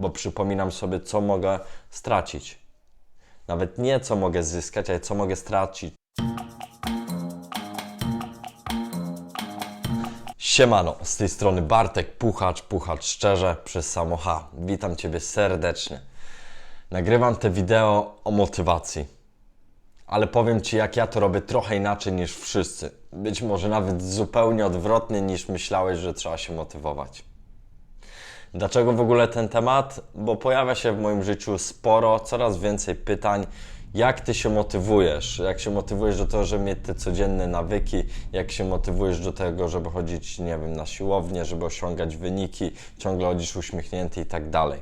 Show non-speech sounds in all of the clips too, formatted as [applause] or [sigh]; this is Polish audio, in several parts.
bo przypominam sobie, co mogę stracić. Nawet nie co mogę zyskać, ale co mogę stracić. Siemano, z tej strony Bartek, Puchacz, Puchacz Szczerze przez samo H. Witam Ciebie serdecznie. Nagrywam te wideo o motywacji. Ale powiem Ci, jak ja to robię trochę inaczej niż wszyscy. Być może nawet zupełnie odwrotnie niż myślałeś, że trzeba się motywować. Dlaczego w ogóle ten temat? Bo pojawia się w moim życiu sporo, coraz więcej pytań, jak ty się motywujesz? Jak się motywujesz do tego, żeby mieć te codzienne nawyki? Jak się motywujesz do tego, żeby chodzić, nie wiem, na siłownię, żeby osiągać wyniki, ciągle chodzisz uśmiechnięty i tak dalej?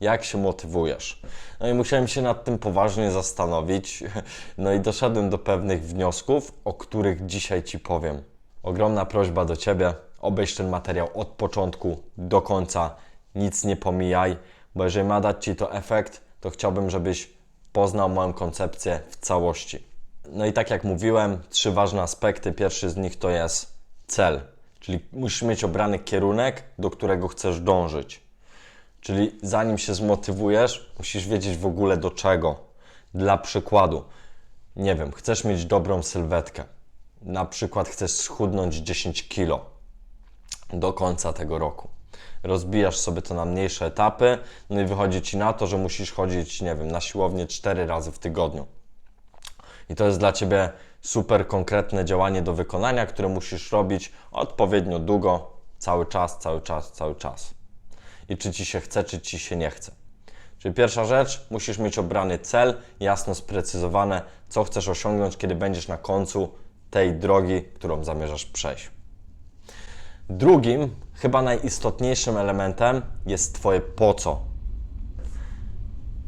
Jak się motywujesz? No i musiałem się nad tym poważnie zastanowić, [laughs] no i doszedłem do pewnych wniosków, o których dzisiaj Ci powiem. Ogromna prośba do Ciebie, obejrz ten materiał od początku do końca, nic nie pomijaj, bo jeżeli ma dać Ci to efekt, to chciałbym, żebyś poznał moją koncepcję w całości. No i tak jak mówiłem, trzy ważne aspekty. Pierwszy z nich to jest cel, czyli musisz mieć obrany kierunek, do którego chcesz dążyć. Czyli zanim się zmotywujesz, musisz wiedzieć w ogóle do czego. Dla przykładu, nie wiem, chcesz mieć dobrą sylwetkę. Na przykład chcesz schudnąć 10 kilo do końca tego roku. Rozbijasz sobie to na mniejsze etapy, no i wychodzi ci na to, że musisz chodzić, nie wiem, na siłownię 4 razy w tygodniu. I to jest dla ciebie super konkretne działanie do wykonania, które musisz robić odpowiednio długo, cały czas, cały czas, cały czas. I czy ci się chce, czy ci się nie chce. Czyli pierwsza rzecz, musisz mieć obrany cel, jasno sprecyzowane, co chcesz osiągnąć, kiedy będziesz na końcu tej drogi, którą zamierzasz przejść. Drugim, chyba najistotniejszym elementem jest Twoje po co.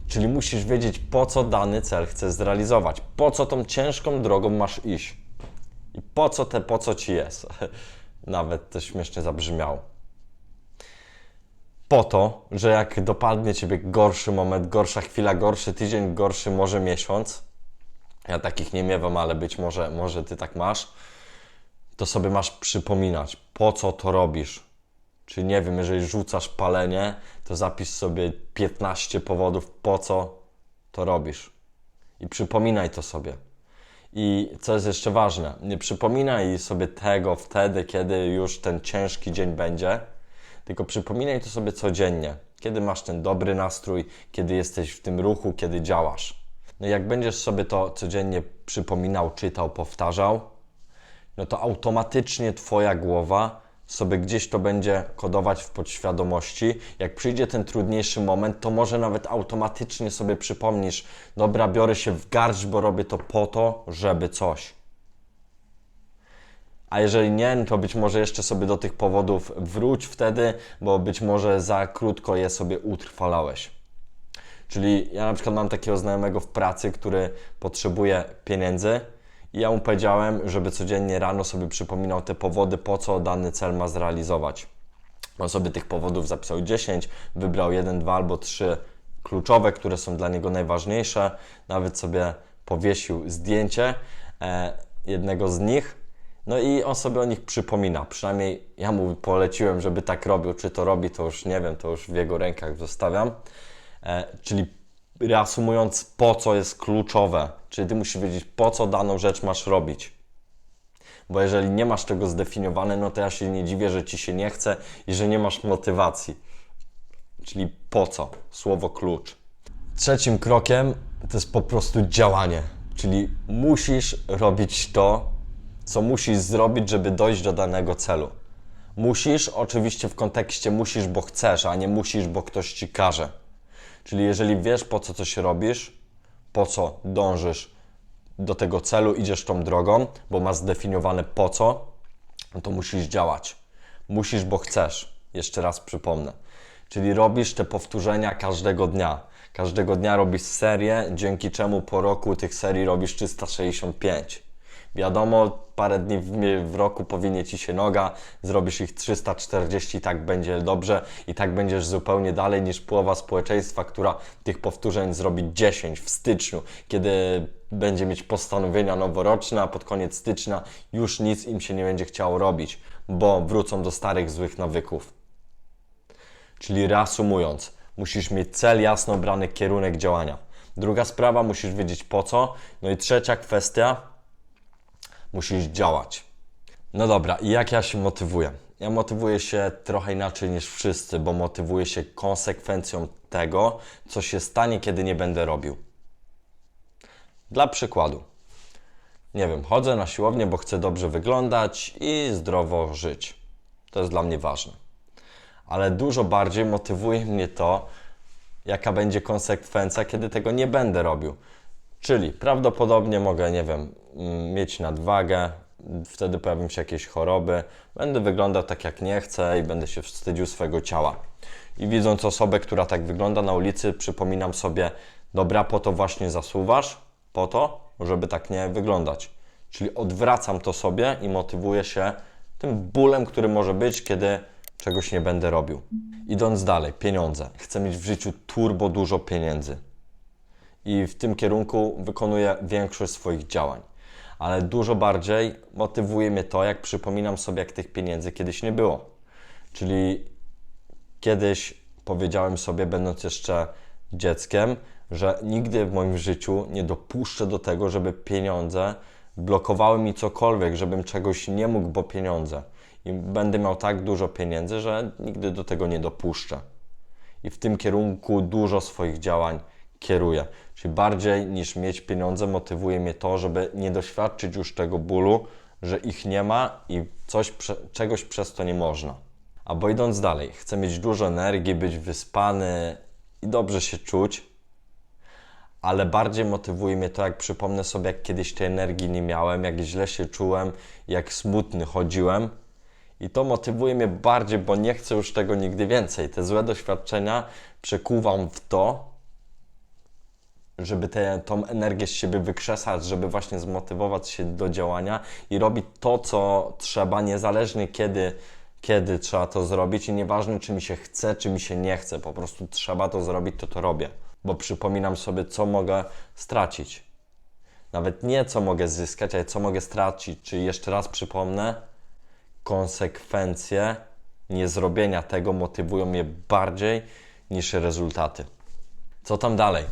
Czyli musisz wiedzieć, po co dany cel chcesz zrealizować, po co tą ciężką drogą masz iść i po co te po co ci jest. [laughs] Nawet to śmiesznie zabrzmiało. Po to, że jak dopadnie ciebie gorszy moment, gorsza chwila, gorszy tydzień, gorszy może miesiąc, ja takich nie miewam, ale być może, może ty tak masz, to sobie masz przypominać, po co to robisz. Czy nie wiem, jeżeli rzucasz palenie, to zapisz sobie 15 powodów, po co to robisz. I przypominaj to sobie. I co jest jeszcze ważne, nie przypominaj sobie tego wtedy, kiedy już ten ciężki dzień będzie, tylko przypominaj to sobie codziennie, kiedy masz ten dobry nastrój, kiedy jesteś w tym ruchu, kiedy działasz. No jak będziesz sobie to codziennie przypominał, czytał, powtarzał, no to automatycznie Twoja głowa sobie gdzieś to będzie kodować w podświadomości. Jak przyjdzie ten trudniejszy moment, to może nawet automatycznie sobie przypomnisz, dobra, biorę się w garść, bo robię to po to, żeby coś. A jeżeli nie, no to być może jeszcze sobie do tych powodów wróć wtedy, bo być może za krótko je sobie utrwalałeś. Czyli ja na przykład mam takiego znajomego w pracy, który potrzebuje pieniędzy i ja mu powiedziałem, żeby codziennie rano sobie przypominał te powody, po co dany cel ma zrealizować. On sobie tych powodów zapisał 10, wybrał jeden, dwa albo trzy kluczowe, które są dla niego najważniejsze. Nawet sobie powiesił zdjęcie e, jednego z nich. No i on sobie o nich przypomina. Przynajmniej ja mu poleciłem, żeby tak robił. Czy to robi, to już nie wiem, to już w jego rękach zostawiam. E, czyli reasumując, po co jest kluczowe. Czyli ty musisz wiedzieć, po co daną rzecz masz robić. Bo jeżeli nie masz tego zdefiniowane, no to ja się nie dziwię, że ci się nie chce i że nie masz motywacji. Czyli po co? Słowo klucz. Trzecim krokiem to jest po prostu działanie. Czyli musisz robić to, co musisz zrobić, żeby dojść do danego celu. Musisz, oczywiście w kontekście musisz, bo chcesz, a nie musisz, bo ktoś ci każe. Czyli jeżeli wiesz, po co coś robisz, po co dążysz do tego celu, idziesz tą drogą, bo masz zdefiniowane po co, no to musisz działać. Musisz, bo chcesz. Jeszcze raz przypomnę. Czyli robisz te powtórzenia każdego dnia. Każdego dnia robisz serię, dzięki czemu po roku tych serii robisz 365. Wiadomo, parę dni w, w roku powinie ci się noga, zrobisz ich 340, tak będzie dobrze i tak będziesz zupełnie dalej niż połowa społeczeństwa, która tych powtórzeń zrobi 10 w styczniu, kiedy będzie mieć postanowienia noworoczne, a pod koniec stycznia już nic im się nie będzie chciało robić, bo wrócą do starych złych nawyków. Czyli reasumując, musisz mieć cel, jasno obrany kierunek działania. Druga sprawa, musisz wiedzieć po co. No i trzecia kwestia, musisz działać. No dobra, i jak ja się motywuję? Ja motywuję się trochę inaczej niż wszyscy, bo motywuję się konsekwencją tego, co się stanie, kiedy nie będę robił. Dla przykładu, nie wiem, chodzę na siłownię, bo chcę dobrze wyglądać i zdrowo żyć. To jest dla mnie ważne. Ale dużo bardziej motywuje mnie to, jaka będzie konsekwencja, kiedy tego nie będę robił. Czyli prawdopodobnie mogę, nie wiem, mm, mieć nadwagę, wtedy pojawią się jakieś choroby, będę wyglądał tak jak nie chcę i będę się wstydził swojego ciała. I widząc osobę, która tak wygląda na ulicy, przypominam sobie, dobra, po to właśnie zasuwasz, po to, żeby tak nie wyglądać. Czyli odwracam to sobie i motywuję się tym bólem, który może być, kiedy czegoś nie będę robił. Idąc dalej, pieniądze. Chcę mieć w życiu turbo dużo pieniędzy i w tym kierunku wykonuję większość swoich działań. Ale dużo bardziej motywuje mnie to, jak przypominam sobie, jak tych pieniędzy kiedyś nie było. Czyli kiedyś powiedziałem sobie, będąc jeszcze dzieckiem, że nigdy w moim życiu nie dopuszczę do tego, żeby pieniądze blokowały mi cokolwiek, żebym czegoś nie mógł, bo pieniądze. I będę miał tak dużo pieniędzy, że nigdy do tego nie dopuszczę i w tym kierunku dużo swoich działań kieruję. Czyli bardziej niż mieć pieniądze, motywuje mnie to, żeby nie doświadczyć już tego bólu, że ich nie ma i coś, czegoś przez to nie można. Albo idąc dalej, chcę mieć dużo energii, być wyspany i dobrze się czuć, ale bardziej motywuje mnie to, jak przypomnę sobie, jak kiedyś tej energii nie miałem, jak źle się czułem, jak smutny chodziłem. I to motywuje mnie bardziej, bo nie chcę już tego nigdy więcej. Te złe doświadczenia przekuwam w to, żeby tę tą energię z siebie wykrzesać, żeby właśnie zmotywować się do działania i robić to, co trzeba, niezależnie kiedy, kiedy trzeba to zrobić i nieważne, czy mi się chce, czy mi się nie chce, po prostu trzeba to zrobić, to to robię. Bo przypominam sobie, co mogę stracić. Nawet nie co mogę zyskać, ale co mogę stracić. Czyli jeszcze raz przypomnę, konsekwencje niezrobienia tego motywują mnie bardziej niż rezultaty. Co tam dalej?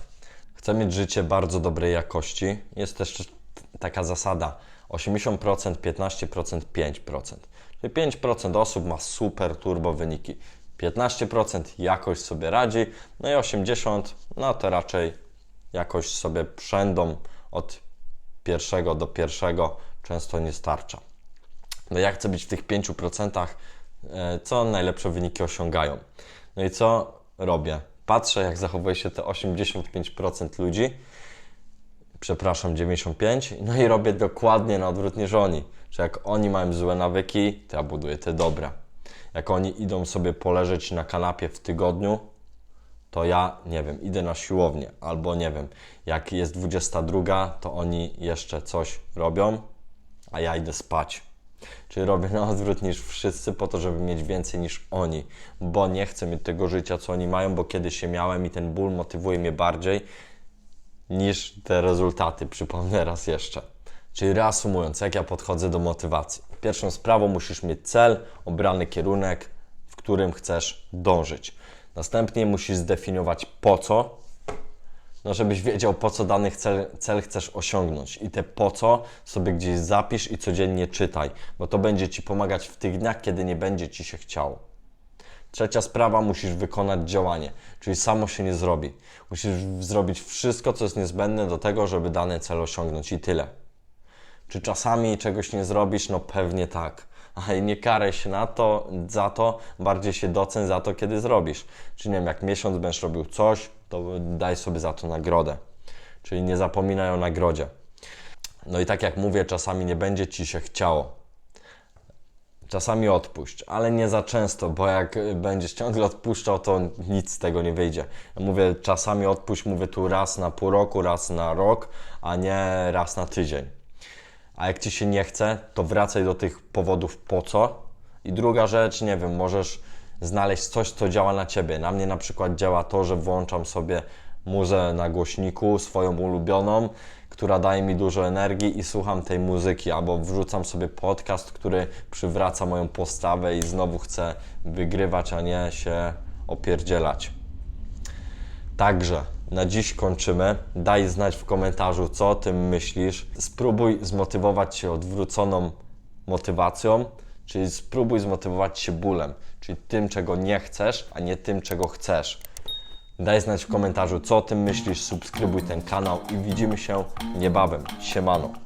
Chcę mieć życie bardzo dobrej jakości. Jest też taka zasada 80%, 15%, 5%. Czyli 5% osób ma super turbo wyniki. 15% jakoś sobie radzi, no i 80% no to raczej jakoś sobie przędą od pierwszego do pierwszego, często nie starcza. No ja chcę być w tych 5%, e, co najlepsze wyniki osiągają. No i co robię? Patrzę, jak zachowuje się te 85% ludzi, przepraszam, 95%, no i robię dokładnie na odwrót niż oni. Że jak oni mają złe nawyki, to ja buduję te dobre. Jak oni idą sobie poleżeć na kanapie w tygodniu, to ja, nie wiem, idę na siłownię, albo nie wiem, jak jest 22, to oni jeszcze coś robią, a ja idę spać. Czyli robię na odwrót niż wszyscy po to, żeby mieć więcej niż oni, bo nie chcę mieć tego życia, co oni mają, bo kiedyś się miałem i ten ból motywuje mnie bardziej niż te rezultaty. Przypomnę raz jeszcze. Czyli reasumując, jak ja podchodzę do motywacji. Pierwszą sprawą musisz mieć cel, obrany kierunek, w którym chcesz dążyć. Następnie musisz zdefiniować po co, no żebyś wiedział, po co dany cel, cel chcesz osiągnąć. I te po co sobie gdzieś zapisz i codziennie czytaj, bo to będzie Ci pomagać w tych dniach, kiedy nie będzie Ci się chciało. Trzecia sprawa, musisz wykonać działanie, czyli samo się nie zrobi. Musisz zrobić wszystko, co jest niezbędne do tego, żeby dany cel osiągnąć i tyle. Czy czasami czegoś nie zrobisz? No pewnie tak. Ale nie karaj się na to, za to, bardziej się docen za to, kiedy zrobisz. Czyli nie wiem, jak miesiąc będziesz robił coś, to daj sobie za to nagrodę. Czyli nie zapominaj o nagrodzie. No i tak jak mówię, czasami nie będzie Ci się chciało. Czasami odpuść, ale nie za często, bo jak będziesz ciągle odpuszczał, to nic z tego nie wyjdzie. Ja mówię czasami odpuść, mówię tu raz na pół roku, raz na rok, a nie raz na tydzień. A jak ci się nie chce, to wracaj do tych powodów po co. I druga rzecz, nie wiem, możesz znaleźć coś, co działa na ciebie. Na mnie na przykład działa to, że włączam sobie muzę na głośniku, swoją ulubioną, która daje mi dużo energii i słucham tej muzyki, albo wrzucam sobie podcast, który przywraca moją postawę i znowu chcę wygrywać, a nie się opierdzielać. Także na dziś kończymy. Daj znać w komentarzu, co o tym myślisz. Spróbuj zmotywować się odwróconą motywacją, czyli spróbuj zmotywować się bólem, czyli tym, czego nie chcesz, a nie tym, czego chcesz. Daj znać w komentarzu, co o tym myślisz, subskrybuj ten kanał i widzimy się niebawem. Siemano.